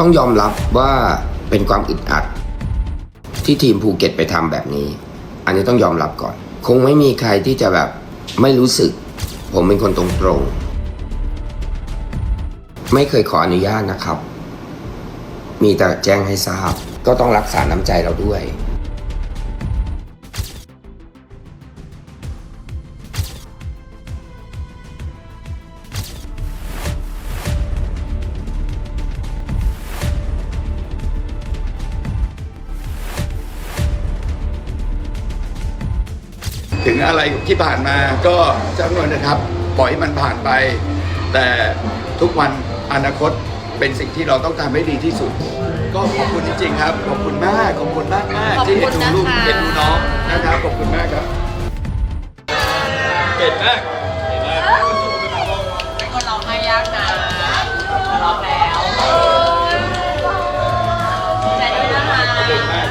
ต้องยอมรับว่าเป็นความอึดอัด ที่ทีมภูเก็ตไปทำแบบนี้ อันนี้ต้องยอมรับก่อน คงไม่มีใครที่จะแบบไม่รู้สึก ผมเป็นคนตรงๆ ไม่เคยขออนุญาตนะครับ มีแต่แจ้งให้ทราบ ก็ต้องรักษาน้ำใจเราด้วย ถึงอะไรที่ผ่านมาก็จำนวนนะครับ ปล่อยให้มันผ่านไป แต่ทุกวันอนาคตเป็นสิ่งที่เราต้องทำให้ดีที่สุด ก็ขอบคุณจริงๆครับ ขอบคุณมากขอบคุณมากมากๆที่เห็นดูลูกเห็นดูน้องนะครับขอบคุณมากครับเก่งมากเป็นคนร้องไห้ยากนะร้องแล้วใจด้วยนะคะเก่งมาก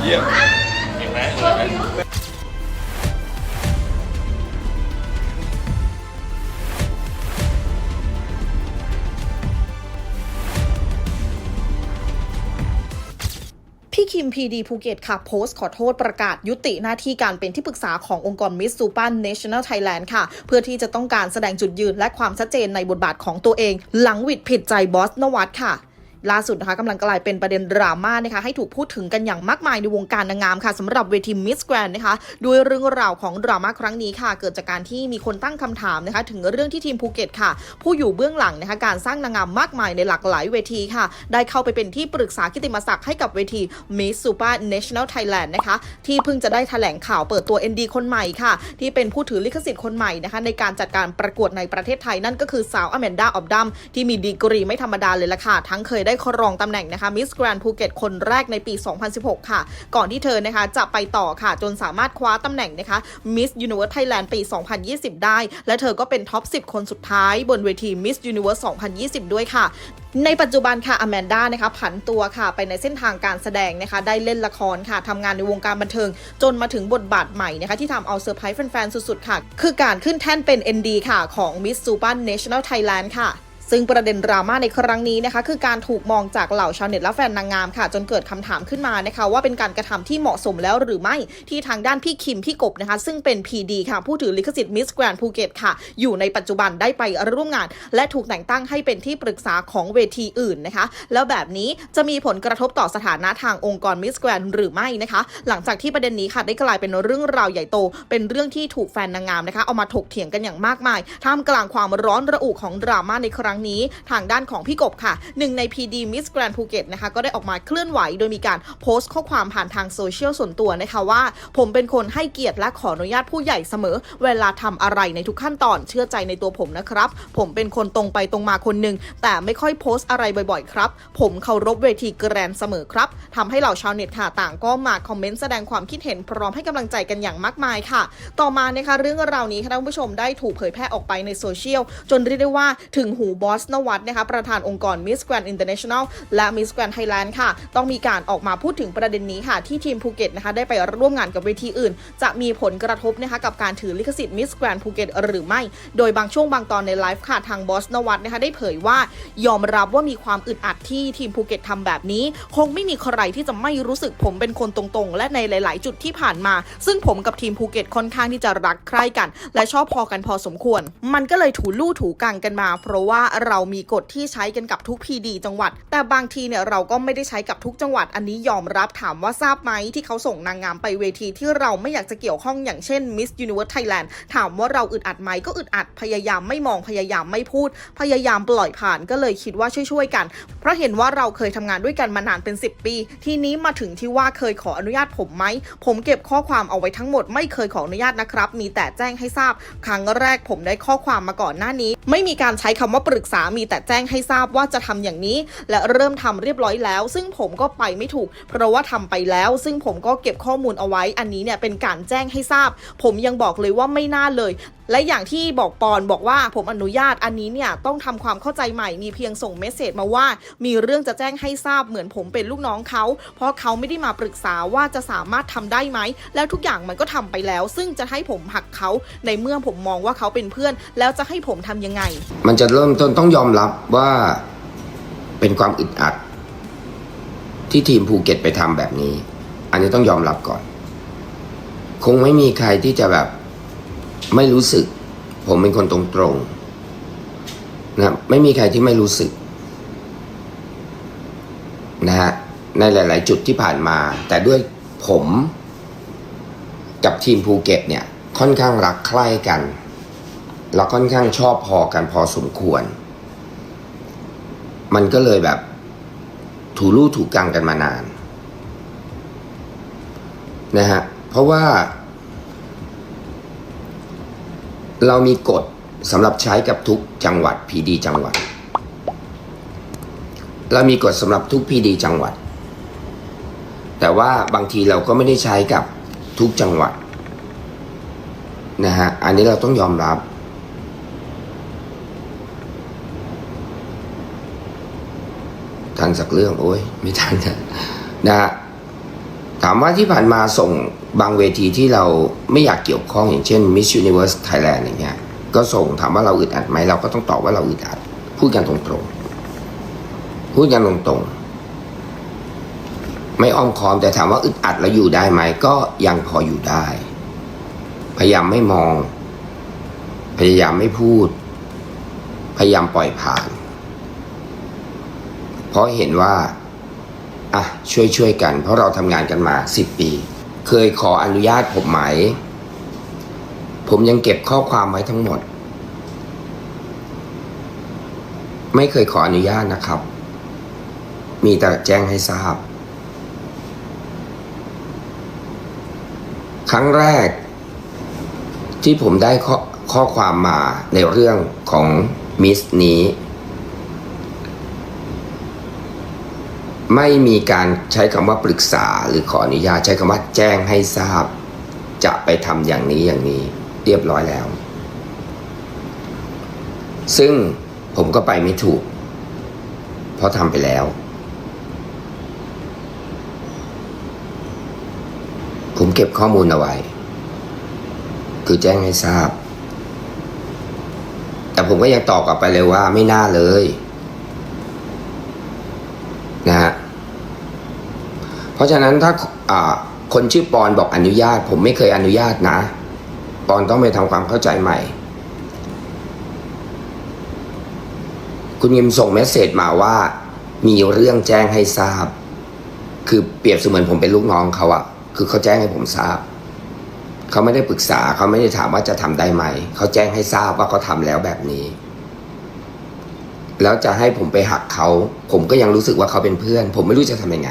เยี่ยม ที่คิมพีดีภูเก็ตค่ะ โพสต์ขอโทษประกาศยุติหน้าที่การเป็นที่ปรึกษาขององค์กรมิสซูปันเนชั่นแนลไทยแลนด์ค่ะ เพื่อที่จะต้องการแสดงจุดยืนและความชัดเจนในบทบาทของตัวเอง หลังวิดผิดใจบอสนวัตค่ะ ล่าสุดนะคะกำลังกลายเป็นประเด็นดราม่านะคะให้ถูกพูดถึงกันอย่างมากมายในวงการนางงามค่ะสำหรับเวทีมิสแกรนนะคะด้วยเรื่องราวของดราม่าครั้งนี้ค่ะ เกิดจากการที่มีคนตั้งคำถามนะคะถึงเรื่องที่ทีมภูเก็ตค่ะ ผู้อยู่เบื้องหลังนะคะการสร้างนางงามมากมายในหลากหลายเวทีค่ะ ได้เข้าไปเป็นที่ปรึกษากิติมศักดิ์ให้กับเวที Miss Super National Thailand นะคะที่เพิ่งจะได้แถลงข่าวเปิดตัว ND คนใหม่ค่ะ ที่เป็นผู้ถือลิขสิทธิ์คนใหม่นะคะในการจัดการประกวดในประเทศไทยนั่นก็คือสาวอแมนดาออบดัมที่มีดีกรีไม่ธรรมดาเลยละค่ะทั้งเคยได้ครองตำแหน่งนะคะมิสแกรนภูเก็ตคนแรกในปี 2016 ค่ะ ก่อนที่เธอนะคะจะไปต่อค่ะ จนสามารถคว้าตำแหน่งนะคะมิสยูนิเวิร์สไทยแลนด์ปี 2020 ได้ และเธอก็เป็นท็อป 10 คนสุดท้ายบนเวทีมิสยูนิเวิร์ส2020 ด้วยค่ะในปัจจุบันค่ะอแมนด้านะคะผันตัวค่ะไปในเส้นทางการแสดงนะคะได้เล่นละครค่ะทำงานในวงการบันเทิง จนมาถึงบทบาทใหม่นะคะที่ทำเอาเซอร์ไพรส์แฟนๆ สุดๆ ค่ะ คือการขึ้นแท่นเป็น ND ค่ะของ Miss Super National Thailand ค่ะ ซึ่งประเด็นดราม่าในครั้งนี้นะคะ คือการถูกมองจากเหล่าชาวเน็ตและแฟนนางงามค่ะ จนเกิดคำถามขึ้นมานะคะ ว่าเป็นการกระทำที่เหมาะสมแล้วหรือไม่ที่ทางด้านพี่คิมพี่กบนะคะ ซึ่งเป็น PD ค่ะ ผู้ถือลิขสิทธิ์ Miss Grand Phuket ค่ะ อยู่ในปัจจุบันได้ไปร่วมงาน และถูกแต่งตั้งให้เป็นที่ปรึกษาของเวทีอื่นนะคะ แล้วแบบนี้จะมีผลกระทบต่อสถานะทางองค์กร Miss Grand หรือไม่นะคะ หลังจากที่ประเด็นนี้ค่ะได้กลายเป็นเรื่องราวใหญ่โต เป็นเรื่องที่ถูกแฟนนางงามนะคะเอามาถกเถียงกันอย่างมากมายท่ามกลางความร้อนระอุของดราม่าในครั้งนี้ทางด้านของพี่กบค่ะหนึ่งใน PD Miss Grand Phuket นะคะก็ได้ออกมาเคลื่อนไหวโดยมีการโพสต์ข้อความผ่านทางโซเชียลส่วนตัวนะคะว่า ผมเป็นคนให้เกียรติและขออนุญาตผู้ใหญ่เสมอ เวลาทำอะไรในทุกขั้นตอนเชื่อใจในตัวผมนะครับ ผมเป็นคนตรงไปตรงมาคนหนึ่งแต่ไม่ค่อยโพสต์อะไรบ่อยๆครับ ผมเคารพเวทีแกรนด์เสมอครับทำให้เหล่าชาวเน็ตค่ะต่างก็มาคอมเมนต์แสดงความคิดเห็นพร้อมให้กำลังใจกันอย่างมากมายค่ะ ต่อมานะคะเรื่องราวนี้ค่ะท่านผู้ชมได้ถูกเผยแพร่ออกไปในโซเชียลจนเรียกได้ว่าถึงหูบอสนวัตนะคะประธานองค์กร Miss Grand International และ Miss Grand Thailand ค่ะ ต้องมีการออกมาพูดถึงประเด็นนี้ค่ะ ที่ทีมภูเก็ตนะคะได้ไปร่วมงานกับเวทีอื่น จะมีผลกระทบนะคะกับการถือลิขสิทธิ์ Miss Grand Phuket หรือไม่ โดยบางช่วงบางตอนในไลฟ์ค่ะทางบอสนวัตนะคะได้เผยว่ายอมรับว่ามีความอึดอัดที่ทีมภูเก็ตทำแบบนี้ คงไม่มีใครที่จะไม่รู้สึกผมเป็นคนตรงๆ และในหลาย ๆ จุดที่ผ่านมา ซึ่งผมกับทีมภูเก็ตค่อนข้างที่จะรักใคร่กัน และชอบพอกันพอสมควร มันก็เลยถูลู่ถูกังกันมา เพราะว่าเรามีกฎที่ใช้กันกับทุกพีดีจังหวัด แต่บางทีเนี่ยเราก็ไม่ได้ใช้กับทุกจังหวัด อันนี้ยอมรับถามว่าทราบไหมที่เขาส่งนางงามไปเวทีที่เราไม่อยากจะเกี่ยวข้องอย่างเช่น Miss Universe Thailand ถามว่าเราอึดอัดไหมก็อึดอัดพยายามไม่มองพยายามไม่พูด พยายามปล่อยผ่านก็เลยคิดว่าช่วยๆกัน เพราะเห็นว่าเราเคยทำงานด้วยกันมานานเป็น 10 ปี ทีนี้มาถึงที่ว่าเคยขออนุญาตผมไหม ผมเก็บข้อความเอาไว้ทั้งหมดไม่เคยขออนุญาตนะครับ มีแต่แจ้งให้ทราบ ครั้งแรกผมได้ข้อความมาก่อนหน้านี้ ไม่มีการใช้คำว่าปรึกษามีแต่แจ้งให้ทราบว่าจะทำอย่างนี้ และเริ่มทำเรียบร้อยแล้ว ซึ่งผมก็ไปไม่ถูก เพราะว่าทำไปแล้ว ซึ่งผมก็เก็บข้อมูลเอาไว้ อันนี้เนี่ยเป็นการแจ้งให้ทราบ ผมยังบอกเลยว่าไม่น่าเลยและอย่างที่บอกปอนบอกว่าผมอนุญาตอันนี้เนี่ยต้องทำความเข้าใจใหม่มีเพียงส่งเมสเซจมาว่า มีเรื่องจะแจ้งให้ทราบเหมือนผมเป็นลูกน้องเขา เพราะเขาไม่ได้มาปรึกษาว่าจะสามารถทำได้ไหม แล้วทุกอย่างมันก็ทำไปแล้ว ซึ่งจะให้ผมหักเขาในเมื่อผมมองว่าเขาเป็นเพื่อน แล้วจะให้ผมทำยังไง มันจะเริ่มต้นต้องยอมรับว่าเป็นความอึดอัด ที่ทีมภูเก็ตไปทำแบบนี้ อันนี้ต้องยอมรับก่อน คงไม่มีใครที่จะแบบ ไม่รู้สึก ผมเป็นคนตรงๆนะไม่มีใครที่ไม่รู้สึกนะฮะในหลาย ๆ จุดที่ผ่านมา แต่ด้วยผมกับทีมภูเก็ตเนี่ยค่อนข้างรักใคร่กัน แล้วค่อนข้างชอบพอกันพอสมควร มันก็เลยแบบถูลู่ถูกกังกันมานานนะฮะเพราะว่า เรามีกฎสำหรับใช้กับทุกจังหวัดพีดีจังหวัด เรามีกฎสำหรับทุกพีดีจังหวัด แต่ว่าบางทีเราก็ไม่ได้ใช้กับทุกจังหวัดนะฮะ อันนี้เราต้องยอมรับทันสักเรื่องโอ้ยไม่ทันนะนะฮะ ถามว่าที่ผ่านมาส่งบางเวทีที่เราไม่อยากเกี่ยวข้องอย่างเช่น Miss Universe Thailand อย่างเงี้ยก็ส่งถามว่าเราอึดอัดไหมเราก็ต้องตอบว่าเราอึดอัด พูดกันตรงๆ พูดกันตรงๆ ไม่อ้อมค้อมแต่ถามว่าอึดอัดแล้วอยู่ได้ไหมก็ยังพออยู่ได้ พยายามไม่มอง พยายามไม่พูด พยายามปล่อยผ่าน เพราะเห็นว่า อะช่วยช่วยกัน เพราะเราทำงานกันมาสิบปี เคยขออนุญาตผมไหม ผมยังเก็บข้อความไว้ทั้งหมด ไม่เคยขออนุญาตนะครับ มีแต่แจ้งให้ทราบ ครั้งแรก ที่ผมได้ข้อข้อความมาในเรื่องของมิสนี้ ไม่มีการใช้คำว่าปรึกษาหรือขออนุญาตใช้คำว่าแจ้งให้ทราบ จะไปทำอย่างนี้อย่างนี้เรียบร้อยแล้ว ซึ่งผมก็ไปไม่ถูก เพราะทำไปแล้ว ผมเก็บข้อมูลเอาไว้ คือแจ้งให้ทราบ แต่ผมก็ยังตอบกลับไปเลยว่าไม่น่าเลยนะฮะ ราะฉะนั้นถ้าอ่าคนชื่อปอนบอกอนุญาต ผมไม่เคยอนุญาตนะ ปอนต้องไปทำความเข้าใจใหม่ คุณยิมส่งเมสเซจมาว่ามีเรื่องแจ้งให้ทราบ คือเปรียบเสมือนผมเป็นลูกน้องเขาอะคือเขาแจ้งให้ผมทราบ เขาไม่ได้ปรึกษาเขาไม่ได้ถามว่าจะทำได้ไหม เขาแจ้งให้ทราบว่าเขาทำแล้วแบบนี้ แล้วจะให้ผมไปหักเขา ผมก็ยังรู้สึกว่าเขาเป็นเพื่อน ผมไม่รู้จะทำยังไง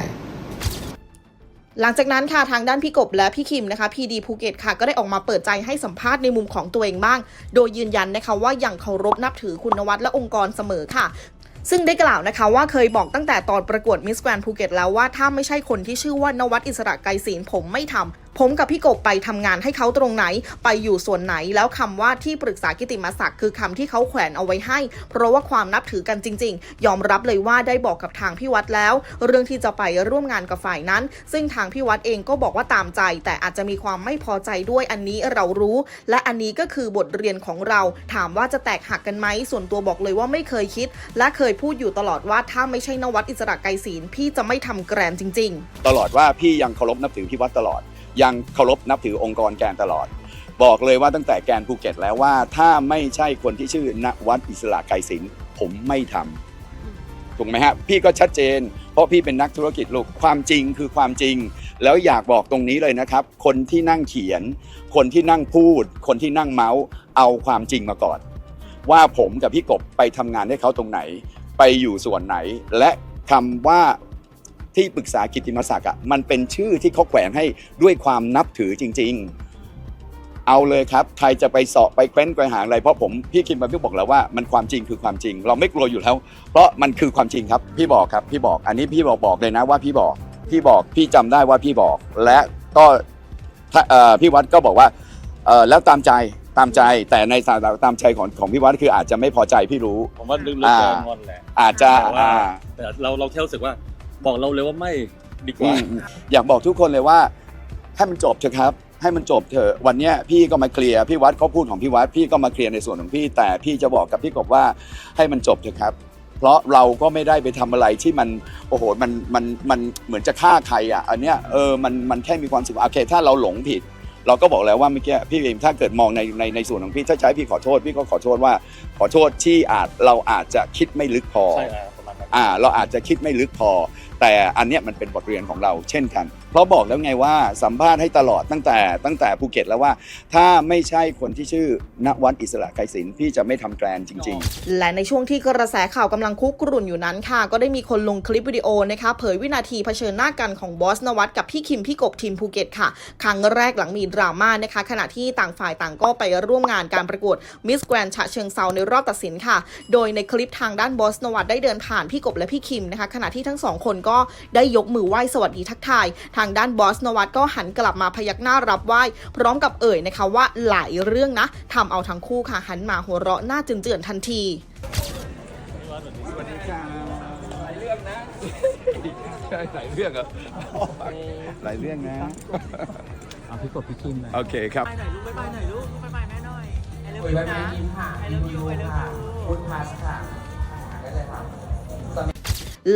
หลังจากนั้นค่ะทางด้านพี่กบและพี่คิมนะคะพีดีภูเก็ตค่ะก็ได้ออกมาเปิดใจให้สัมภาษณ์ในมุมของตัวเองบ้าง โดยยืนยันนะคะว่าอย่างเคารพนับถือคุณนวัตและองค์กรเสมอค่ะซึ่งได้กล่าวนะคะว่าเคยบอกตั้งแต่ตอนประกวดมิสแกรนภูเก็ตแล้วว่าถ้าไม่ใช่คนที่ชื่อว่านวัดอิสระไกรศีลผมไม่ทำ ผมกับพี่กบไปทำงานให้เขาตรงไหน ไปอยู่ส่วนไหน แล้วคำว่าที่ปรึกษากิติมศักดิ์คือคำที่เขาแขวนเอาไว้ให้ เพราะว่าความนับถือกันจริง ๆ ยอมรับเลยว่าได้บอกกับทางพี่วัดแล้ว เรื่องที่จะไปร่วมงานกับฝ่ายนั้น ซึ่งทางพี่วัดเองก็บอกว่าตามใจ แต่อาจจะมีความไม่พอใจด้วยอันนี้เรารู้ และอันนี้ก็คือบทเรียนของเรา ถามว่าจะแตกหักกันไหมส่วนตัวบอกเลยว่าไม่เคยคิด และเคยพูดอยู่ตลอดว่าถ้าไม่ใช่นวัดอิสระไกรศีลพี่จะไม่ทำแกรนจริง ๆ ตลอดว่าพี่ยังเคารพนับถือพี่วัดตลอด ยังเคารพนับถือองค์กรแกนตลอด บอกเลยว่าตั้งแต่แกนภูเก็ตแล้วว่าถ้าไม่ใช่คนที่ชื่อนวัดอิสระไกรศิลป์ผมไม่ทำถูกไหมฮะพี่ก็ชัดเจน เพราะพี่เป็นนักธุรกิจลูกความจริงคือความจริง แล้วอยากบอกตรงนี้เลยนะครับ คนที่นั่งเขียน คนที่นั่งพูด คนที่นั่งเมาส์เอาความจริงมาก่อน ว่าผมกับพี่กบไปทำงานให้เขาตรงไหน ไปอยู่ส่วนไหน และคำว่า ที่ปรึกษากิตติมศักดิ์อะมันเป็นชื่อที่เขาแขวนให้ด้วยความนับถือจริง ๆ เอาเลยครับ ใครจะไปสอบไปเค้นไปหาอะไรเพราะผมพี่คิมมาพี่บอกแล้วว่ามันความจริงคือความจริง เราไม่กลัวอยู่แล้ว เพราะมันคือความจริงครับ พี่บอกครับพี่บอกอันนี้พี่บอกบอกเลยนะว่าพี่บอกพี่บอกพี่จำได้ว่าพี่บอก และก็ถ้าเอ่อพี่วัดก็บอกว่าเอ่อแล้วตามใจตามใจแต่ในสายตามใจของของพี่วัดคืออาจจะไม่พอใจพี่รู้ ผมว่าลึกๆอ่าแกงอนแหละอาจจะแต่ว่าอ่าแต่เราเราแค่รู้สึกว่า บอกเราเลยว่าไม่ดีกอืว่ามอยากบอกทุกคนเลยว่า ให้มันจบเถอะครับ ให้มันจบเถอะวันเนี้ยพี่ก็มาเคลียร์พี่วัดเขาพูดของพี่วัดพี่ก็มาเคลียร์ในส่วนของพี่แต่พี่จะบอกกับพี่กบว่าให้มันจบเถอะครับ เพราะเราก็ไม่ได้ไปทำอะไรที่มันโอ้โหมันมันมันเหมือนจะฆ่าใครอะอันเนี้ยเออมันมันแค่มีความสุขโอเคถ้าเราหลงผิด เราก็บอกแล้วว่าเมื่อกี้พี่เองถ้าเกิดมองในในในส่วนของพี่ถ้าจะใช้พี่ขอโทษพี่ก็ขอโทษว่า ขอโทษที่อาจเราอาจจะคิดไม่ลึกพอ ใช่อ่าประมาณนั้น อ่าเราอาจจะคิดไม่ลึกพอ แต่อันเนี้ยมันเป็นบทเรียนของเราเช่นกัน เพราะบอกแล้วไงว่าสัมภาษณ์ให้ตลอดตั้งแต่ตั้งแต่ภูเก็ตแล้วว่า ถ้าไม่ใช่คนที่ชื่อนวัดอิสระไกรศิลป์พี่จะไม่ทำแกรนจริง ๆ และในช่วงที่กระแสข่าวกำลังคุกรุ่นอยู่นั้นค่ะ ก็ได้มีคนลงคลิปวิดีโอนะคะเผยวินาทีเผชิญหน้ากันของบอสนวัตกับพี่คิมพี่กบทีมภูเก็ตค่ะ ครั้งแรกหลังมีดราม่านะคะ ขณะที่ต่างฝ่ายต่างก็ไปร่วมงานการประกวดมิสแกรนฉะเชิงเซาในรอบตัดสินค่ะ โดยในคลิปทางด้านบอสนวัตได้เดินผ่านพี่กบและพี่คิมนะคะขณะที่ทั้งสองคนก็ได้ยกมือไหว้สวัสดีทักทาย ทางด้านบอสนวัตก็หันกลับมาพยักหน้ารับไหว้ พร้อมกับเอ่ยนะคะว่าหลายเรื่องนะทำเอาทั้งคู่ค่ะหันมาหัวเราะหน้าเจือนๆทันทีหลายเรื่องเหรอหลายเรื่องนะเอาพี่กดพี่คิมหน่อยโอเคครับไปหน่อยลูกไปหน่อยลูกไปหน่อยแม่หน่อยไอเลิฟยูนะไอเลิฟยูไอเลิฟยู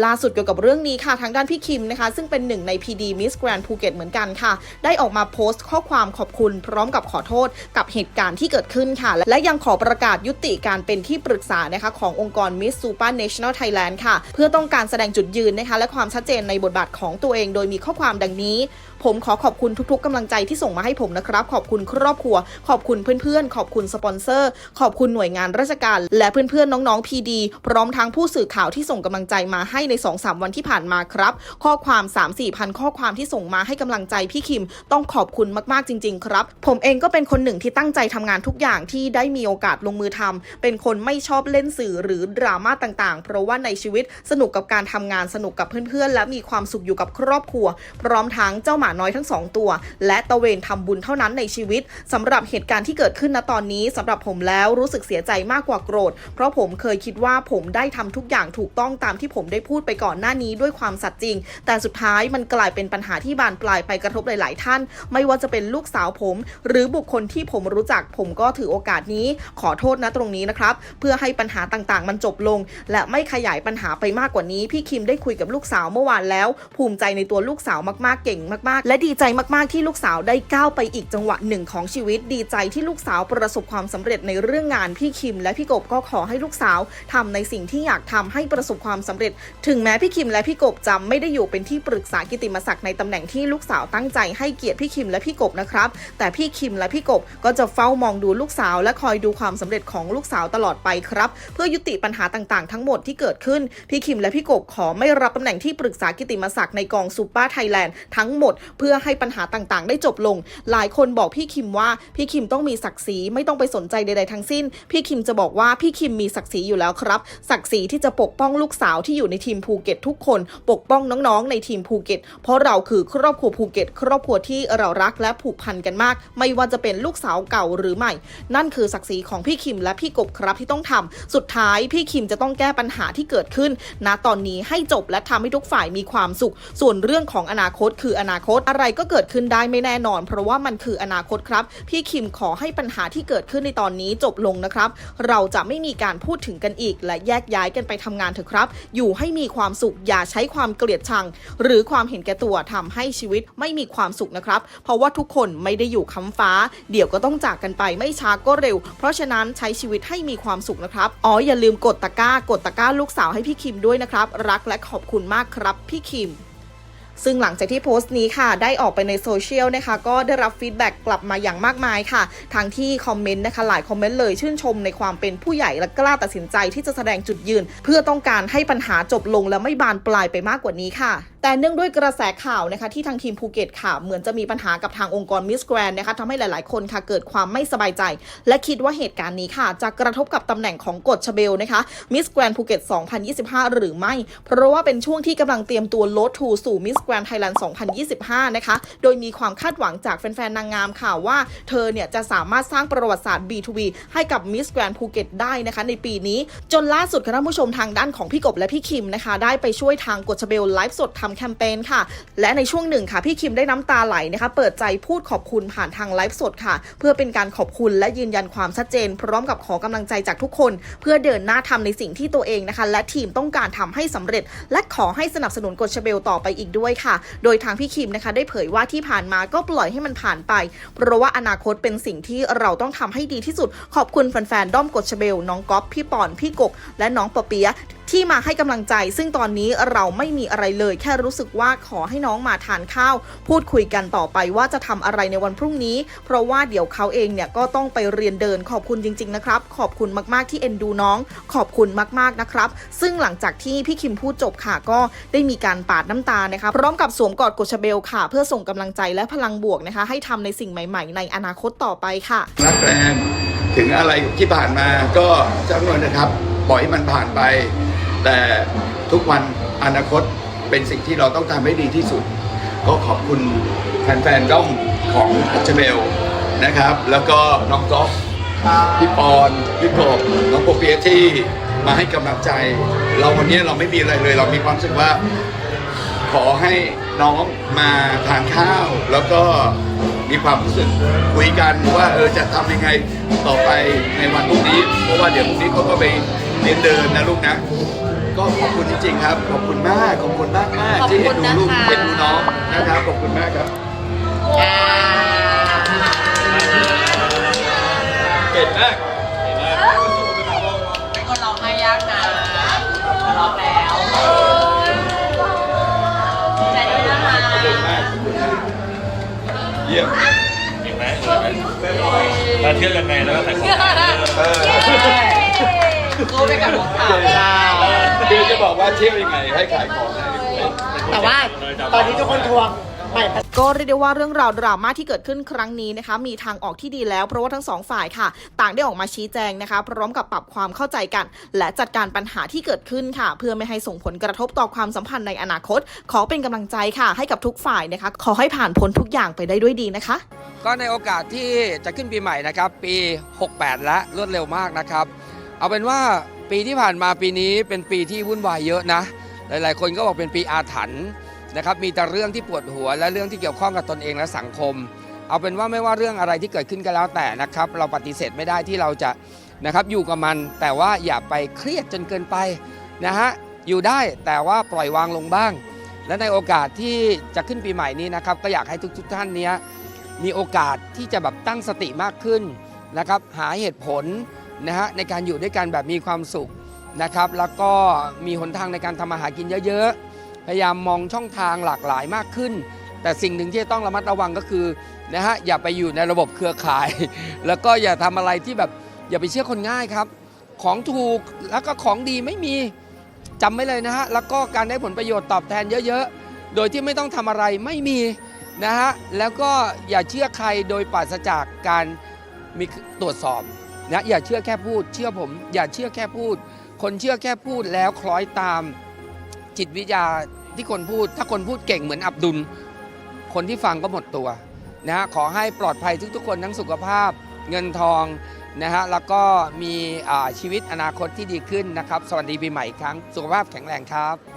ล่าสุดเกี่ยวกับเรื่องนี้ค่ะทางด้านพี่คิมนะคะ ซึ่งเป็นหนึ่งใน PD Miss Grand ภูเก็ตเหมือนกันค่ะ ได้ออกมาโพสต์ข้อความขอบคุณ พร้อมกับขอโทษกับเหตุการณ์ที่เกิดขึ้นค่ะ และยังขอประกาศยุติการเป็นที่ปรึกษานะคะขององค์กร Miss Super National Thailand ค่ะ เพื่อต้องการแสดงจุดยืนนะคะและความชัดเจนในบทบาทของตัวเอง โดยมีข้อความดังนี้ผมขอขอบคุณทุกๆกำลังใจที่ส่งมาให้ผมนะครับ ขอบคุณครอบครัว ขอบคุณเพื่อนๆ ขอบคุณสปอนเซอร์ ขอบคุณหน่วยงานราชการ และเพื่อนๆ น้องๆ PD พร้อมทั้งผู้สื่อข่าวที่ส่งกำลังใจมาให้ใน 2-3 วันที่ผ่านมาครับ ข้อความ 3-4พันข้อความที่ส่งมาให้กำลังใจพี่คิม ต้องขอบคุณมากๆจริง ๆ ครับ ผมเองก็เป็นคนหนึ่งที่ตั้งใจทำงานทุกอย่างที่ได้มีโอกาสลงมือทำเป็นคนไม่ชอบเล่นสื่อหรือดราม่าต่างๆ เพราะว่าในชีวิตสนุกกับการทำงานสนุกกับเพื่อนๆ และมีความสุขอยู่กับครอบครัว พร้อมทั้งเจ้าหมาน้อยทั้งสองตัว และตะเวนทำบุญเท่านั้นในชีวิตสำหรับเหตุการณ์ที่เกิดขึ้นณตอนนี้สำหรับผมแล้วรู้สึกเสียใจมากกว่าโกรธ เพราะผมเคยคิดว่าผมได้ทำทุกอย่างถูกต้องตามที่ผมได้พูดไปก่อนหน้านี้ด้วยความสัตย์จริง แต่สุดท้ายมันกลายเป็นปัญหาที่บานปลายไปกระทบหลาย ๆ ท่าน ไม่ว่าจะเป็นลูกสาวผม หรือบุคคลที่ผมรู้จัก ผมก็ถือโอกาสนี้ ขอโทษนะตรงนี้นะครับ เพื่อให้ปัญหาต่าง ๆ มันจบลง และไม่ขยายปัญหาไปมากกว่านี้ พี่คิมได้คุยกับลูกสาวเมื่อวานแล้ว ภูมิใจในตัวลูกสาวมาก ๆ เก่งมาก ๆและดีใจมากๆที่ลูกสาวได้ก้าวไปอีกจังหวะหนึ่งของชีวิต ดีใจที่ลูกสาวประสบความสำเร็จในเรื่องงานพี่คิม และพี่กบก็ขอให้ลูกสาวทำในสิ่งที่อยากทำให้ประสบความสำเร็จ ถึงแม้พี่คิมและพี่กบจะไม่ได้อยู่เป็นที่ปรึกษากิติมศักดิ์ในตำแหน่งที่ลูกสาวตั้งใจให้เกียรติพี่คิมและพี่กบนะครับแต่พี่คิมและพี่กบก็จะเฝ้ามองดูลูกสาว และคอยดูความสำเร็จของลูกสาวตลอดไปครับ เพื่อยุติปัญหาต่างๆ ทั้งหมดที่เกิดขึ้น พี่คิมและพี่กบขอไม่รับตำแหน่งที่ปรึกษากิตติมศักดิ์ในกองซูเปอร์ไทยแลนด์ทั้งหมดเพื่อให้ปัญหาต่างๆ ได้จบลง หลายคนบอกพี่คิมว่าพี่คิมต้องมีศักดิ์ศรีไม่ต้องไปสนใจใดๆทั้งสิ้น พี่คิมจะบอกว่าพี่คิมมีศักดิ์ศรีอยู่แล้วครับ ศักดิ์ศรีที่จะปกป้องลูกสาวที่อยู่ในทีมภูเก็ตทุกคน ปกป้องน้องๆ ในทีมภูเก็ต เพราะเราคือครอบครัวภูเก็ต ครอบครัวที่เรารักและผูกพันกันมาก ไม่ว่าจะเป็นลูกสาวเก่าหรือใหม่ นั่นคือศักดิ์ศรีของพี่คิมและพี่กบครับที่ต้องทำสุดท้ายพี่คิมจะต้องแก้ปัญหาที่เกิดขึ้นณตอนนี้ให้จบและทำให้ทุกฝ่ายมีความสุข ส่วนเรื่องของอนาคตคืออนาคตอะไรก็เกิดขึ้นได้ไม่แน่นอน เพราะว่ามันคืออนาคตครับ พี่คิมขอให้ปัญหาที่เกิดขึ้นในตอนนี้จบลงนะครับ เราจะไม่มีการพูดถึงกันอีก และแยกย้ายกันไปทำงานเถอะครับ อยู่ให้มีความสุขอย่าใช้ความเกลียดชัง หรือความเห็นแก่ตัวทำให้ชีวิตไม่มีความสุขนะครับ เพราะว่าทุกคนไม่ได้อยู่ค้ำฟ้า เดี๋ยวก็ต้องจากกันไปไม่ช้าก็เร็ว เพราะฉะนั้นใช้ชีวิตให้มีความสุขนะครับอ๋ออย่าลืมกดตะกร้ากดตะกร้าลูกสาวให้พี่คิมด้วยนะครับ รักและขอบคุณมากครับ พี่คิม ซึ่งหลังจากที่โพสต์นี้ค่ะ ได้ออกไปในโซเชียลนะคะ ก็ได้รับฟีดแบ็กกลับมาอย่างมากมายค่ะ ทางที่คอมเมนต์นะคะ หลายคอมเมนต์เลยชื่นชมในความเป็นผู้ใหญ่และกล้าตัดสินใจที่จะแสดงจุดยืน เพื่อต้องการให้ปัญหาจบลงและไม่บานปลายไปมากกว่านี้ค่ะ แต่เนื่องด้วยกระแสข่าวนะคะที่ทางทีมภูเก็ตค่ะเหมือนจะมีปัญหากับทางองค์กรมิสแกรนนะคะทำให้หลาย ๆ คนค่ะเกิดความไม่สบายใจ และคิดว่าเหตุการณ์นี้ค่ะ จะกระทบกับตำแหน่งของกฎชเบลนะคะมิสแกรนภูเก็ต 2025 หรือไม่ เพราะว่าเป็นช่วงที่กำลังเตรียมตัวโลดทูสู่มิสแกรนไทยแลนด์ 2025 นะคะ โดยมีความคาดหวังจากแฟน ๆ นางงามค่ะว่าเธอเนี่ยจะสามารถสร้างประวัติศาสตร์ B2B ให้กับมิสแกรนภูเก็ตได้นะคะในปีนี้ จนล่าสุดค่ะท่านผู้ชมทางด้านของพี่กบและพี่คิมนะคะได้ไปช่วยทางกฎชเบลไลฟ์สดทำแคมเปญค่ะ และในช่วงหนึ่งค่ะ พี่คิมได้น้ำตาไหลนะคะ เปิดใจพูดขอบคุณผ่านทางไลฟ์สดค่ะ เพื่อเป็นการขอบคุณและยืนยันความชัดเจน พร้อมกับขอกำลังใจจากทุกคน เพื่อเดินหน้าทำในสิ่งที่ตัวเองนะคะ และทีมต้องการทำให้สำเร็จ และขอให้สนับสนุนกฎชเบลต่อไปอีกด้วยค่ะ โดยทางพี่คิมนะคะ ได้เผยว่าที่ผ่านมาก็ปล่อยให้มันผ่านไป เพราะว่าอนาคตเป็นสิ่งที่เราต้องทำให้ดีที่สุด ขอบคุณแฟนๆด้อมกฎชเบลน้องก๊อฟพี่ปอนพี่กกและน้องปอเปีย ที่มาให้กำลังใจ ซึ่งตอนนี้เราไม่มีอะไรเลย แค่รู้สึกว่าขอให้น้องมาทานข้าว พูดคุยกันต่อไปว่าจะทำอะไรในวันพรุ่งนี้ เพราะว่าเดี๋ยวเขาเองเนี่ยก็ต้องไปเรียนเดินขอบคุณจริง ๆ นะครับ ขอบคุณมากๆที่เอ็นดูน้อง ขอบคุณมากๆนะครับ ซึ่งหลังจากที่พี่คิมพูดจบค่ะก็ได้มีการปาดน้ำตานะคะพร้อมกับสวมกอดกฎชเบลค่ะ เพื่อส่งกำลังใจและพลังบวกนะคะ ให้ทำในสิ่งใหม่ ๆ ในอนาคตต่อไปค่ะรักแฟนถึงอะไรที่ผ่านมาก็จำนวนนะครับปล่อยให้มันผ่านไป แต่ทุกวันอนาคตเป็นสิ่งที่เราต้องทำให้ดีที่สุด ก็ขอบคุณแฟนๆด้อมของเจเบลนะครับ แล้วก็น้องก๊อฟพี่ปอนพี่กบน้องโปเปียที่มาให้กำลังใจ เราวันนี้เราไม่มีอะไรเลย เรามีความรู้สึกว่า ขอให้น้องมาทานข้าว แล้วก็มีความรู้สึกคุยกันว่าเออจะทำยังไงต่อไปในวันพรุ่งนี้ เพราะว่าเดี๋ยวพรุ่งนี้เขาก็ไปเรียนเดินนะลูกนะ ก็ขอบคุณจริงๆครับ ขอบคุณมากขอบคุณมากมากๆที่เห็นดูลูกเห็นดูน้องนะครับขอบคุณมากครับเก่งมากเป็นคนร้องไห้ยากนะร้องแล้วใจดีนะคะขอบคุณมากขอบคุณมากเยี่ยมเห็นไหมเราเที่ยวยังไงแล้วก็ใส่ของเออ รู้ไปกับของขาวคือจะบอกว่าเที่ยวยังไงให้ขายของได้แต่ว่าตอนนี้ทุกคนทวงใหม่ก็เรียกได้ว่าเรื่องราวดราม่าที่เกิดขึ้นครั้งนี้นะคะมีทางออกที่ดีแล้วเพราะว่าทั้งสองฝ่ายค่ะ ต่างได้ออกมาชี้แจงนะคะ พร้อมกับปรับความเข้าใจกัน และจัดการปัญหาที่เกิดขึ้นค่ะ เพื่อไม่ให้ส่งผลกระทบต่อความสัมพันธ์ในอนาคต ขอเป็นกำลังใจค่ะ ให้กับทุกฝ่ายนะคะ ขอให้ผ่านพ้นทุกอย่างไปได้ด้วยดีนะคะ ก็ในโอกาสที่จะขึ้นปีใหม่นะครับ ปี 68 และรวดเร็วมากนะครับ เอาเป็นว่าปีที่ผ่านมาปีนี้เป็นปีที่วุ่นวายเยอะนะ หลาย ๆ คนก็บอกเป็นปีอาถรรพ์นะครับมีแต่เรื่องที่ปวดหัว และเรื่องที่เกี่ยวข้องกับตนเองและสังคม เอาเป็นว่าไม่ว่าเรื่องอะไรที่เกิดขึ้นก็แล้วแต่นะครับ เราปฏิเสธไม่ได้ที่เราจะนะครับอยู่กับมันแต่ว่าอย่าไปเครียดจนเกินไปนะฮะอยู่ได้แต่ว่าปล่อยวางลงบ้าง และในโอกาสที่จะขึ้นปีใหม่นี้นะครับ ก็อยากให้ทุกๆท่านเนี้ยมีโอกาสที่จะแบบตั้งสติมากขึ้นนะครับ หาเหตุผล นะฮะในการอยู่ด้วยกันแบบมีความสุขนะครับแล้วก็มีหนทางในการทำมาหากินเยอะๆ พยายามมองช่องทางหลากหลายมากขึ้น แต่สิ่งหนึ่งที่ต้องระมัดระวังก็คือนะฮะอย่าไปอยู่ในระบบเครือข่าย แล้วก็อย่าทำอะไรที่แบบอย่าไปเชื่อคนง่ายครับ ของถูกแล้วก็ของดีไม่มีจำไว้เลยนะฮะแล้วก็การได้ผลประโยชน์ตอบแทนเยอะๆ โดยที่ไม่ต้องทำอะไรไม่มีนะฮะแล้วก็อย่าเชื่อใครโดยปราศจากการมีตรวจสอบ นะอย่าเชื่อแค่พูด เชื่อผม อย่าเชื่อแค่พูด คนเชื่อแค่พูดแล้วคล้อยตามจิตวิทยาที่คนพูด ถ้าคนพูดเก่งเหมือนอับดุล คนที่ฟังก็หมดตัวนะฮะขอให้ปลอดภัยทุกๆคนทั้งสุขภาพ เงินทองนะฮะแล้วก็มีชีวิตอนาคตที่ดีขึ้นนะครับ สวัสดีปีใหม่อีกครั้ง สุขภาพแข็งแรงครับ